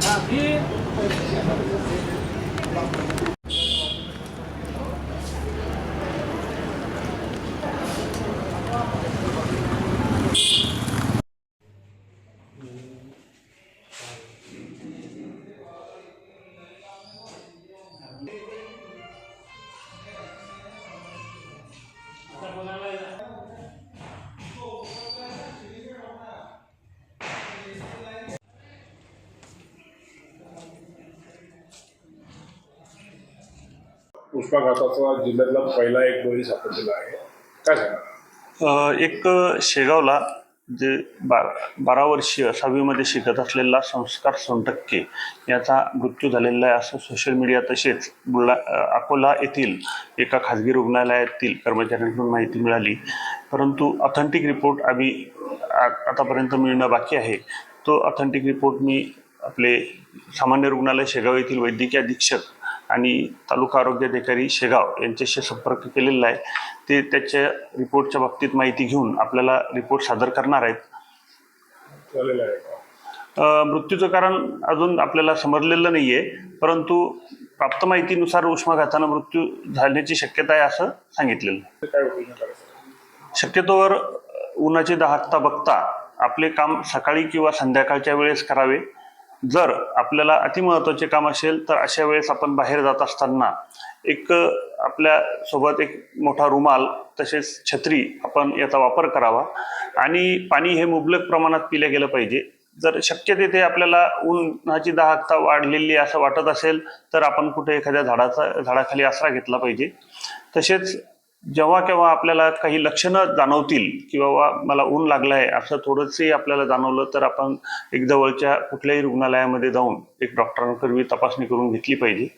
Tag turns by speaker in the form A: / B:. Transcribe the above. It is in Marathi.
A: Davi. पुष्पाघाताचा जिल्ह्यातला पहिला एक बळी सापडलेला आहे. काय सांगा
B: एक शेगावला जे बा बारा वर्षीय सहावीमध्ये शिकत असलेला संस्कार सोनटक्के याचा मृत्यू झालेला आहे असं सोशल मीडिया तसेच बुलढा अकोला येथील एका खाजगी रुग्णालयातील कर्मचाऱ्यांकडून माहिती मिळाली. परंतु ऑथेंटिक रिपोर्ट आम्ही आ- आतापर्यंत मिळणं बाकी आहे. तो ऑथेंटिक रिपोर्ट मी आपले सामान्य रुग्णालय शेगाव येथील वैद्यकीय अधीक्षक आणि तालुका आरोग्य अधिकारी शेगाव यांच्याशी संपर्क केलेला आहे. ते त्याच्या रिपोर्टच्या बाबतीत माहिती घेऊन आपल्याला रिपोर्ट सादर करणार आहेत. मृत्यूचं कारण अजून आपल्याला समजलेलं नाही आहे परंतु प्राप्त माहितीनुसार उष्माघातानं मृत्यू झाल्याची शक्यता आहे असं सांगितलेलं
A: काय
B: शक्यतोवर उन्हाची दाहकता बघता आपले काम सकाळी किंवा संध्याकाळच्या वेळेस करावे. जर आपल्याला अतिमहत्वाचे काम असेल तर अशा वेळेस आपण बाहेर जात असताना एक आपल्यासोबत एक मोठा रुमाल तसेच छत्री आपण याचा वापर करावा. आणि पाणी हे मुबलक प्रमाणात पिलं गेलं पाहिजे. जर शक्य तिथे आपल्याला उन्हाची दाहकता वाढलेली असं वाटत असेल तर आपण कुठे एखाद्या झाडाचा झाडाखाली आसरा घेतला पाहिजे. तसेच जेव्हा केव्हा आपल्याला काही लक्षणं जाणवतील की बाबा मला ऊन लागलं आहे असं थोडंसंही आपल्याला जाणवलं तर आपण एक जवळच्या कुठल्याही रुग्णालयामध्ये जाऊन एक डॉक्टरांपूर्वी तपासणी करून घेतली पाहिजे.